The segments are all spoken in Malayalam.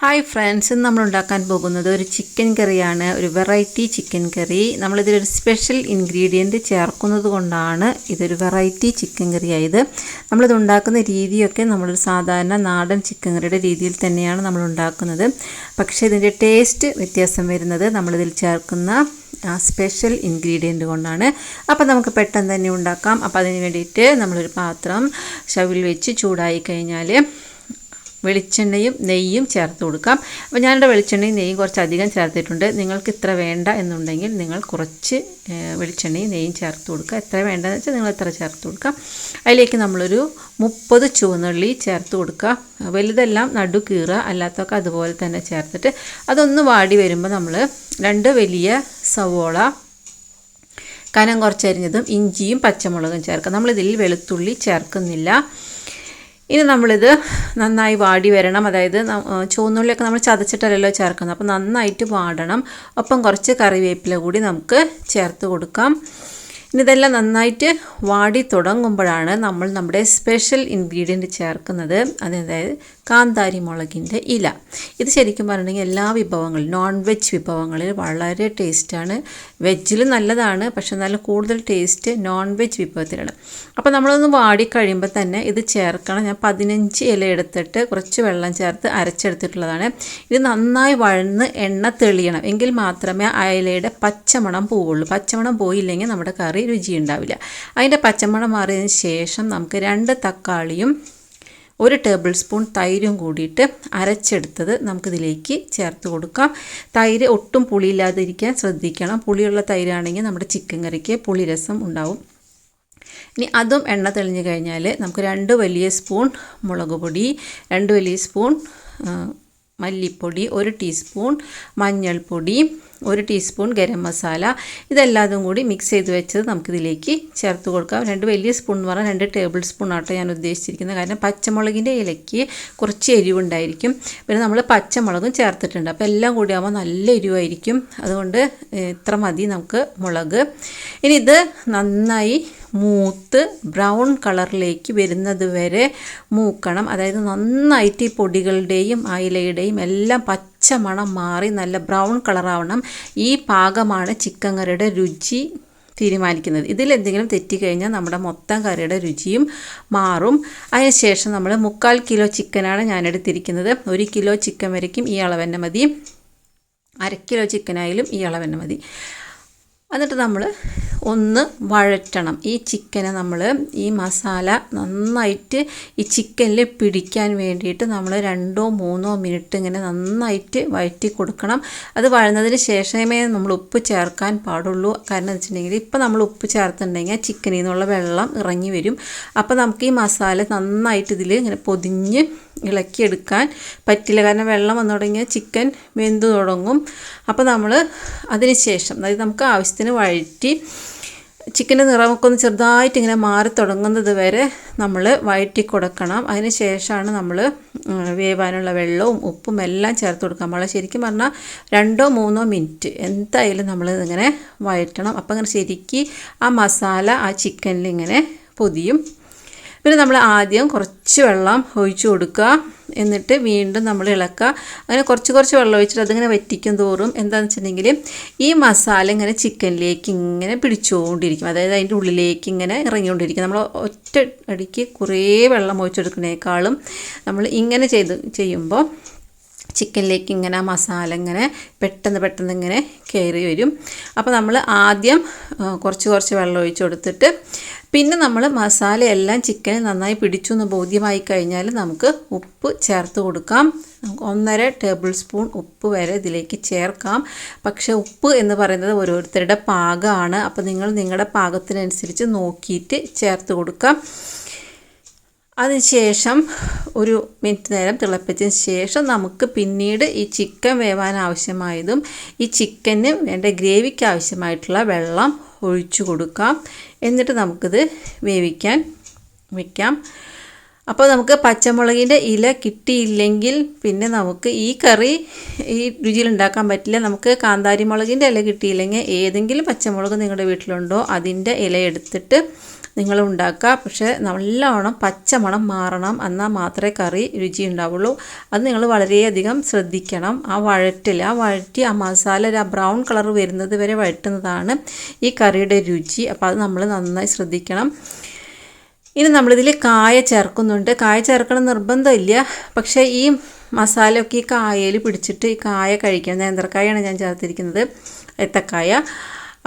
ഹായ് ഫ്രണ്ട്സ് ഇന്ന് നമ്മൾ ഉണ്ടാക്കാൻ പോകുന്നത് ഒരു ചിക്കൻ കറിയാണ് ഒരു വെറൈറ്റി ചിക്കൻ കറി നമ്മളിതിലൊരു സ്പെഷ്യൽ ഇൻഗ്രീഡിയന്റ് ചേർക്കുന്നത് കൊണ്ടാണ് ഇതൊരു വെറൈറ്റി ചിക്കൻ കറി ആയത്. നമ്മളിത് ഉണ്ടാക്കുന്ന രീതിയൊക്കെ നമ്മളൊരു സാധാരണ നാടൻ ചിക്കൻ കറിയുടെ രീതിയിൽ തന്നെയാണ് നമ്മൾ ഉണ്ടാക്കുന്നത്. പക്ഷേ ഇതിന്റെ ടേസ്റ്റ് വ്യത്യാസം വരുന്നത് നമ്മളിതിൽ ചേർക്കുന്ന ആ സ്പെഷ്യൽ ഇൻഗ്രീഡിയന്റ് കൊണ്ടാണ്. അപ്പോൾ നമുക്ക് പെട്ടെന്ന് തന്നെ ഉണ്ടാക്കാം. അപ്പോൾ അതിന് വേണ്ടിയിട്ട് നമ്മളൊരു പാത്രം ഷവിൽ വെച്ച് ചൂടായി കഴിഞ്ഞാൽ വെളിച്ചെണ്ണയും നെയ്യും ചേർത്ത് കൊടുക്കാം. അപ്പോൾ ഞാനിവിടെ വെളിച്ചെണ്ണയും നെയ്യും കുറച്ചധികം ചേർത്തിട്ടുണ്ട്. നിങ്ങൾക്ക് ഇത്ര വേണ്ട എന്നുണ്ടെങ്കിൽ നിങ്ങൾ കുറച്ച് വെളിച്ചെണ്ണയും നെയ്യും ചേർത്ത് കൊടുക്കുക. എത്ര വേണ്ടതെന്ന് വെച്ചാൽ നിങ്ങൾ എത്ര ചേർത്ത് കൊടുക്കാം. അതിലേക്ക് നമ്മളൊരു മുപ്പത് ചുവന്നുള്ളി ചേർത്ത് കൊടുക്കുക. വലുതെല്ലാം നടു കീറുക അല്ലാത്തൊക്കെ അതുപോലെ തന്നെ ചേർത്തിട്ട് അതൊന്ന് വാടി വരുമ്പോൾ നമ്മൾ രണ്ട് വലിയ സവോള കനം കുറച്ചരിഞ്ഞതും ഇഞ്ചിയും പച്ചമുളകും ചേർക്കുക. നമ്മളിതിൽ വെളുത്തുള്ളി ചേർക്കുന്നില്ല. ഇനി നമ്മളിത് നന്നായി വാടി വരണം. അതായത് ചുവന്നുള്ളിയൊക്കെ നമ്മൾ ചതച്ചിട്ടല്ലല്ലോ ചേർക്കുന്നത്. അപ്പോൾ നന്നായിട്ട് വാടണം. ഒപ്പം കുറച്ച് കറിവേപ്പില കൂടി നമുക്ക് ചേർത്ത് കൊടുക്കാം. ഇതെല്ലാം നന്നായിട്ട് വാടി തുടങ്ങുമ്പോഴാണ് നമ്മൾ നമ്മുടെ സ്പെഷ്യൽ ഇൻഗ്രീഡിയന്റ് ചേർക്കുന്നത്. അതായത് കാന്താരി മുളകിന്റെ ഇല. ഇത് ശരിക്കും പറഞ്ഞിട്ടുണ്ടെങ്കിൽ എല്ലാ വിഭവങ്ങളിലും നോൺ വെജ് വിഭവങ്ങളിൽ വളരെ ടേസ്റ്റാണ് വെജിൽ നല്ലതാണ് പക്ഷെ നല്ല കൂടുതൽ ടേസ്റ്റ് നോൺ വെജ് വിഭവത്തിലാണ്. അപ്പോൾ നമ്മളൊന്ന് വാടിക്കഴിയുമ്പോൾ തന്നെ ഇത് ചേർക്കണം. ഞാൻ പതിനഞ്ച് ഇല എടുത്തിട്ട് കുറച്ച് വെള്ളം ചേർത്ത് അരച്ചെടുത്തിട്ടുള്ളതാണ്. ഇത് നന്നായി വഴന്ന് എണ്ണ തെളിയണം. എങ്കിൽ മാത്രമേ ആ ഇലയുടെ പച്ചമണം പോവുള്ളൂ. പച്ചമണം പോയില്ലെങ്കിൽ നമ്മുടെ കറി രുചി ഉണ്ടാവില്ല അതിന്റെ പച്ചമണം മാറിയതിന് ശേഷം നമുക്ക് രണ്ട് തക്കാളിയും ഒരു ടേബിൾ സ്പൂൺ തൈരും കൂടിയിട്ട് അരച്ചെടുത്തത് നമുക്കിതിലേക്ക് ചേർത്ത് കൊടുക്കാം. തൈര് ഒട്ടും പുളിയില്ലാതിരിക്കാൻ ശ്രദ്ധിക്കണം. പുളിയുള്ള തൈരാണെങ്കിൽ നമ്മുടെ ചിക്കൻ കറിക്ക് പുളിരസം ഉണ്ടാവും. ഇനി അതും എണ്ണ തെളിഞ്ഞു കഴിഞ്ഞാൽ നമുക്ക് രണ്ട് വലിയ സ്പൂൺ മുളക് പൊടി രണ്ട് വലിയ സ്പൂൺ മല്ലിപ്പൊടി ഒരു ടീസ്പൂൺ മഞ്ഞൾപ്പൊടി ഒരു ടീസ്പൂൺ ഗരം മസാല. ഇതെല്ലാതും കൂടി മിക്സ് ചെയ്ത് വെച്ചത് നമുക്കിതിലേക്ക് ചേർത്ത് കൊടുക്കാം. രണ്ട് വലിയ സ്പൂൺ എന്ന് പറഞ്ഞാൽ രണ്ട് ടേബിൾ സ്പൂൺ ആട്ടോ ഞാൻ ഉദ്ദേശിച്ചിരിക്കുന്നത്. കാരണം പച്ചമുളകിന്റെ ഇലയ്ക്ക് കുറച്ച് എരിവുണ്ടായിരിക്കും. പിന്നെ നമ്മൾ പച്ചമുളകും ചേർത്തിട്ടുണ്ട്. അപ്പോൾ എല്ലാം കൂടി ആകുമ്പോൾ നല്ല എരിവായിരിക്കും. അതുകൊണ്ട് ഇത്ര മതി നമുക്ക് മുളക്. ഇനി ഇത് നന്നായി മൂത്ത് ബ്രൗൺ കളറിലേക്ക് വരുന്നത് വരെ മൂക്കണം. അതായത് നന്നായിട്ട് ഈ പൊടികളുടെയും അയിലയുടെയും എല്ലാം പച്ച മണം മാറി നല്ല ബ്രൗൺ കളറാവണം. ഈ പാകമാണ് ചിക്കൻ കറിയുടെ രുചി തീരുമാനിക്കുന്നത്. ഇതിൽ എന്തെങ്കിലും തെറ്റിക്കഴിഞ്ഞാൽ നമ്മുടെ മൊത്തം കറിയുടെ രുചിയും മാറും. അതിനുശേഷം നമ്മൾ മുക്കാൽ കിലോ ചിക്കനാണ് ഞാൻ എടുത്തിരിക്കുന്നത് ഒരു കിലോ ചിക്കൻ വരയ്ക്കും ഈ അളവ് തന്നെ മതി. അര കിലോ ചിക്കനായാലും ഈ അളവ് തന്നെ മതി. എന്നിട്ട് നമ്മൾ ഒന്ന് വഴറ്റണം. ഈ ചിക്കനെ നമ്മൾ ഈ മസാല നന്നായിട്ട് ഈ ചിക്കനിൽ പിടിക്കാൻ വേണ്ടിയിട്ട് നമ്മൾ രണ്ടോ മൂന്നോ മിനിറ്റ് ഇങ്ങനെ നന്നായിട്ട് വഴറ്റി കൊടുക്കണം. അത് വഴന്നതിന് ശേഷമേ നമ്മൾ ഉപ്പ് ചേർക്കാൻ പാടുള്ളൂ. കാരണം വെച്ചിട്ടുണ്ടെങ്കിൽ ഇപ്പം നമ്മൾ ഉപ്പ് ചേർത്തിട്ടുണ്ടെങ്കിൽ ചിക്കനിൽ നിന്നുള്ള വെള്ളം ഇറങ്ങി വരും. അപ്പോൾ നമുക്ക് ഈ മസാല നന്നായിട്ട് ഇതിൽ ഇങ്ങനെ പൊതിഞ്ഞ് ഇളക്കിയെടുക്കാൻ പറ്റില്ല. കാരണം വെള്ളം വന്നു തുടങ്ങിയാൽ ചിക്കൻ വെന്ത് തുടങ്ങും. അപ്പോൾ നമ്മൾ അതിന് ശേഷം അതായത് നമുക്ക് ആവശ്യത്തിന് വഴറ്റി ചിക്കന്റെ നിറമൊക്കെ ഒന്ന് ചെറുതായിട്ട് ഇങ്ങനെ മാറി തുടങ്ങുന്നത് വരെ നമ്മൾ വഴറ്റി കൊടുക്കണം. അതിന് ശേഷമാണ് നമ്മൾ വേവാനുള്ള വെള്ളവും ഉപ്പും എല്ലാം ചേർത്ത് കൊടുക്കുക. നമ്മൾ ശരിക്കും പറഞ്ഞാൽ രണ്ടോ മൂന്നോ മിനിറ്റ് എന്തായാലും നമ്മൾ ഇങ്ങനെ വഴറ്റണം. അപ്പം ഇങ്ങനെ ശരിക്കും ആ മസാല ആ ചിക്കനിൽ ഇങ്ങനെ പൊതിയും. പിന്നെ നമ്മൾ ആദ്യം കുറച്ച് വെള്ളം ഒഴിച്ചു കൊടുക്കുക. എന്നിട്ട് വീണ്ടും നമ്മൾ ഇളക്കുക. അങ്ങനെ കുറച്ച് കുറച്ച് വെള്ളം ഒഴിച്ചിട്ട് അതിങ്ങനെ വറ്റിക്കും തോറും എന്താണെന്ന് വെച്ചിട്ടുണ്ടെങ്കിൽ ഈ മസാല ഇങ്ങനെ ചിക്കനിലേക്ക് ഇങ്ങനെ പിടിച്ചുകൊണ്ടിരിക്കും. അതായത് അതിന്റെ ഉള്ളിലേക്ക് ഇങ്ങനെ ഇറങ്ങിക്കൊണ്ടിരിക്കും. നമ്മൾ ഒറ്റ അടിക്ക് കുറേ വെള്ളം ഒഴിച്ചെടുക്കുന്നതിനേക്കാളും നമ്മൾ ഇങ്ങനെ ചെയ്ത് ചെയ്യുമ്പോൾ ചിക്കനിലേക്ക് ഇങ്ങനെ ആ മസാല ഇങ്ങനെ പെട്ടെന്ന് പെട്ടെന്ന് ഇങ്ങനെ കയറി വരും. അപ്പോൾ നമ്മൾ ആദ്യം കുറച്ച് കുറച്ച് വെള്ളം ഒഴിച്ച് കൊടുത്തിട്ട് പിന്നെ നമ്മൾ മസാല എല്ലാം ചിക്കന് നന്നായി പിടിച്ചു എന്ന് ബോധ്യമായി കഴിഞ്ഞാൽ നമുക്ക് ഉപ്പ് ചേർത്ത് കൊടുക്കാം. നമുക്ക് ഒന്നര ടേബിൾ സ്പൂൺ ഉപ്പ് വരെ ഇതിലേക്ക് ചേർക്കാം. പക്ഷേ ഉപ്പ് എന്ന് പറയുന്നത് ഓരോരുത്തരുടെ പാകമാണ്. അപ്പോൾ നിങ്ങൾ നിങ്ങളുടെ പാകത്തിനനുസരിച്ച് നോക്കിയിട്ട് ചേർത്ത് കൊടുക്കാം. അതിനുശേഷം ഒരു മിനിറ്റ് നേരം തിളപ്പിച്ചതിന് ശേഷം നമുക്ക് പിന്നീട് ഈ ചിക്കൻ വേവാൻ ആവശ്യമായതും ഈ ചിക്കന് വേണ്ട ഗ്രേവിക്ക് ആവശ്യമായിട്ടുള്ള വെള്ളം ഒഴിച്ചു കൊടുക്കാം. എന്നിട്ട് നമുക്കിത് വേവിക്കാൻ വയ്ക്കാം അപ്പോൾ നമുക്ക് പച്ചമുളകിന്റെ ഇല കിട്ടിയില്ലെങ്കിൽ പിന്നെ നമുക്ക് ഈ കറി ഈ രുചിയിൽ ഉണ്ടാക്കാൻ പറ്റില്ല. നമുക്ക് കാന്താരി മുളകിന്റെ ഇല കിട്ടിയില്ലെങ്കിൽ ഏതെങ്കിലും പച്ചമുളക് നിങ്ങളുടെ വീട്ടിലുണ്ടോ അതിന്റെ ഇല എടുത്തിട്ട് നിങ്ങൾ ഉണ്ടാക്കുക. പക്ഷേ നല്ലവണ്ണം പച്ചമണം മാറണം എന്നാൽ മാത്രമേ കറി രുചി ഉണ്ടാവുള്ളൂ അത് നിങ്ങൾ വളരെയധികം ശ്രദ്ധിക്കണം. ആ വഴറ്റിൽ ആ വഴറ്റി ആ മസാല ഒരു ബ്രൗൺ കളർ വരുന്നത് വരെ വഴറ്റുന്നതാണ് ഈ കറിയുടെ രുചി. അപ്പോൾ അത് നമ്മൾ നന്നായി ശ്രദ്ധിക്കണം. ഇനി നമ്മളിതിൽ കായ ചേർക്കുന്നുണ്ട്. കായ ചേർക്കണം നിർബന്ധമില്ല. പക്ഷേ ഈ മസാലയൊക്കെ ഈ കായയിൽ പിടിച്ചിട്ട് ഈ കായ കഴിക്കണം നേന്ത്രക്കായാണ് ഞാൻ ചേർത്തിരിക്കുന്നത്. ഏത്തക്കായ.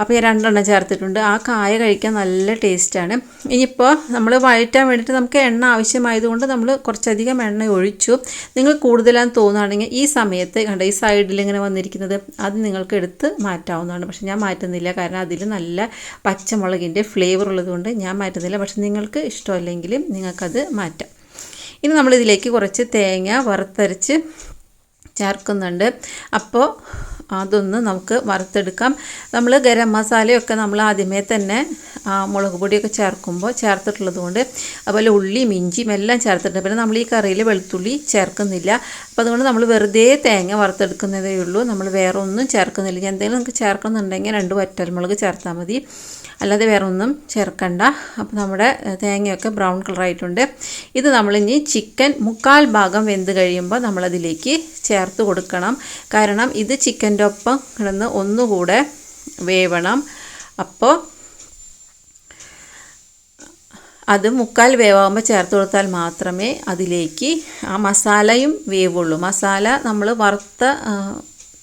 അപ്പോൾ ഞാൻ രണ്ടെണ്ണം ചേർത്തിട്ടുണ്ട്. ആ കായ കഴിക്കാൻ നല്ല ടേസ്റ്റാണ് ഇനിയിപ്പോൾ നമ്മൾ വഴറ്റാൻ വേണ്ടിയിട്ട് നമുക്ക് എണ്ണ ആവശ്യമായതുകൊണ്ട് നമ്മൾ കുറച്ചധികം എണ്ണ ഒഴിച്ചു. നിങ്ങൾ കൂടുതലാന്ന് തോന്നുകയാണെങ്കിൽ ഈ സമയത്ത് കണ്ട ഈ സൈഡിൽ ഇങ്ങനെ വന്നിരിക്കുന്നത് അത് നിങ്ങൾക്ക് എടുത്ത് മാറ്റാവുന്നതാണ്. പക്ഷേ ഞാൻ മാറ്റുന്നില്ല. കാരണം അതിൽ നല്ല പച്ചമുളകിന്റെ ഫ്ലേവർ ഉള്ളതുകൊണ്ട് ഞാൻ മാറ്റുന്നില്ല. പക്ഷേ നിങ്ങൾക്ക് ഇഷ്ടമല്ലെങ്കിൽ നിങ്ങൾക്കത് മാറ്റാം. ഇനി നമ്മളിതിലേക്ക് കുറച്ച് തേങ്ങ വറുത്തരച്ച് ചേർക്കുന്നുണ്ട്. അപ്പോൾ അതൊന്ന് നമുക്ക് വറുത്തെടുക്കാം. നമ്മൾ ഗരം മസാലയൊക്കെ നമ്മൾ ആദ്യമേ തന്നെ മുളക് പൊടിയൊക്കെ ചേർക്കുമ്പോൾ ചേർത്തിട്ടുള്ളത് കൊണ്ട് അതുപോലെ ഉള്ളിയും ഇഞ്ചിയും എല്ലാം ചേർത്തിട്ടുണ്ട്. പിന്നെ നമ്മൾ ഈ കറിയിൽ വെളുത്തുള്ളി ചേർക്കുന്നില്ല. അപ്പോൾ അതുകൊണ്ട് നമ്മൾ വെറുതെ തേങ്ങ വറുത്തെടുക്കുന്നതേ ഉള്ളൂ. നമ്മൾ വേറെ ഒന്നും ചേർക്കുന്നില്ല. ഇനി എന്തെങ്കിലും നമുക്ക് ചേർക്കുന്നുണ്ടെങ്കിൽ രണ്ട് വറ്റൽമുളക് ചേർത്താൽ മതി. അല്ലാതെ വേറെ ഒന്നും ചേർക്കണ്ട. അപ്പോൾ നമ്മുടെ തേങ്ങയൊക്കെ ബ്രൗൺ കളറായിട്ടുണ്ട്. ഇത് നമ്മളിനി ചിക്കൻ മുക്കാൽ ഭാഗം വെന്ത് കഴിയുമ്പോൾ നമ്മളതിലേക്ക് ചേർത്ത് കൊടുക്കണം. കാരണം ഇത് ചിക്കന്റെ ഒപ്പം കിടന്ന് ഒന്നുകൂടെ വേവണം. അപ്പോൾ അത് മുക്കാൽ വേവാകുമ്പോൾ ചേർത്ത് കൊടുത്താൽ മാത്രമേ അതിലേക്ക് ആ മസാലയും വേവുള്ളൂ. മസാല നമ്മൾ വറുത്ത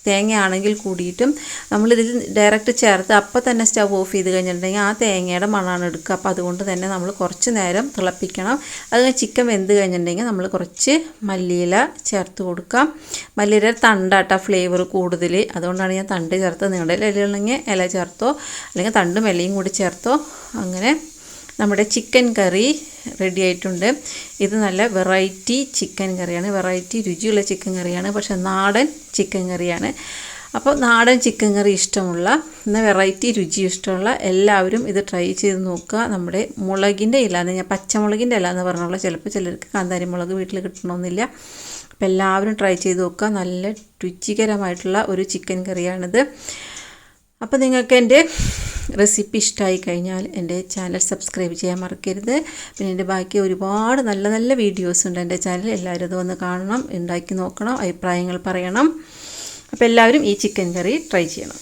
തേങ്ങയാണെങ്കിൽ കൂടിയിട്ടും നമ്മളിതിൽ ഡയറക്റ്റ് ചേർത്ത് അപ്പം തന്നെ സ്റ്റവ് ഓഫ് ചെയ്ത് കഴിഞ്ഞിട്ടുണ്ടെങ്കിൽ ആ തേങ്ങയുടെ മണമാണ് എടുക്കുക. അപ്പോൾ അതുകൊണ്ട് തന്നെ നമ്മൾ കുറച്ച് നേരം തിളപ്പിക്കണം. അത് ചിക്കൻ വെന്ത് കഴിഞ്ഞിട്ടുണ്ടെങ്കിൽ നമ്മൾ കുറച്ച് മല്ലിയില ചേർത്ത് കൊടുക്കാം. മല്ലിയില തണ്ടാട്ട ഫ്ലേവർ കൂടുതൽ. അതുകൊണ്ടാണ് ഞാൻ തണ്ട് ചേർത്ത് നിങ്ങളുടെ ഇലയിലുണ്ടെങ്കിൽ ഇല ചേർത്തോ അല്ലെങ്കിൽ തണ്ടും ഇലയും കൂടി ചേർത്തോ അങ്ങനെ നമ്മുടെ ചിക്കൻ കറി റെഡി ആയിട്ടുണ്ട്. ഇത് നല്ല വെറൈറ്റി ചിക്കൻ കറിയാണ് വെറൈറ്റി രുചിയുള്ള ചിക്കൻ കറിയാണ് പക്ഷെ നാടൻ ചിക്കൻ കറിയാണ് അപ്പോൾ നാടൻ ചിക്കൻ കറി ഇഷ്ടമുള്ള എന്നാൽ വെറൈറ്റി രുചി ഇഷ്ടമുള്ള എല്ലാവരും ഇത് ട്രൈ ചെയ്ത് നോക്കുക. നമ്മുടെ മുളകിന്റെ ഇല എന്ന് ഞാൻ പച്ചമുളകിന്റെ ഇല എന്ന് പറഞ്ഞുള്ള ചിലപ്പോൾ ചിലർക്ക് കാന്താരി മുളക് വീട്ടിൽ കിട്ടണമെന്നില്ല. അപ്പോൾ എല്ലാവരും ട്രൈ ചെയ്ത് നോക്കുക. നല്ല രുചികരമായിട്ടുള്ള ഒരു ചിക്കൻ കറിയാണിത് അപ്പോൾ നിങ്ങൾക്ക് എന്റെ റെസിപ്പി ഇഷ്ടമായി കഴിഞ്ഞാൽ എന്റെ ചാനൽ സബ്സ്ക്രൈബ് ചെയ്യാൻ മറക്കരുത്. പിന്നെ എന്റെ ബാക്കി ഒരുപാട് നല്ല നല്ല വീഡിയോസ് ഉണ്ട് എന്റെ ചാനൽ എല്ലാവരും അത് വന്ന് കാണണം ഉണ്ടാക്കി നോക്കണം അഭിപ്രായങ്ങൾ പറയണം. അപ്പോൾ എല്ലാവരും ഈ ചിക്കൻ കറി ട്രൈ ചെയ്യണം.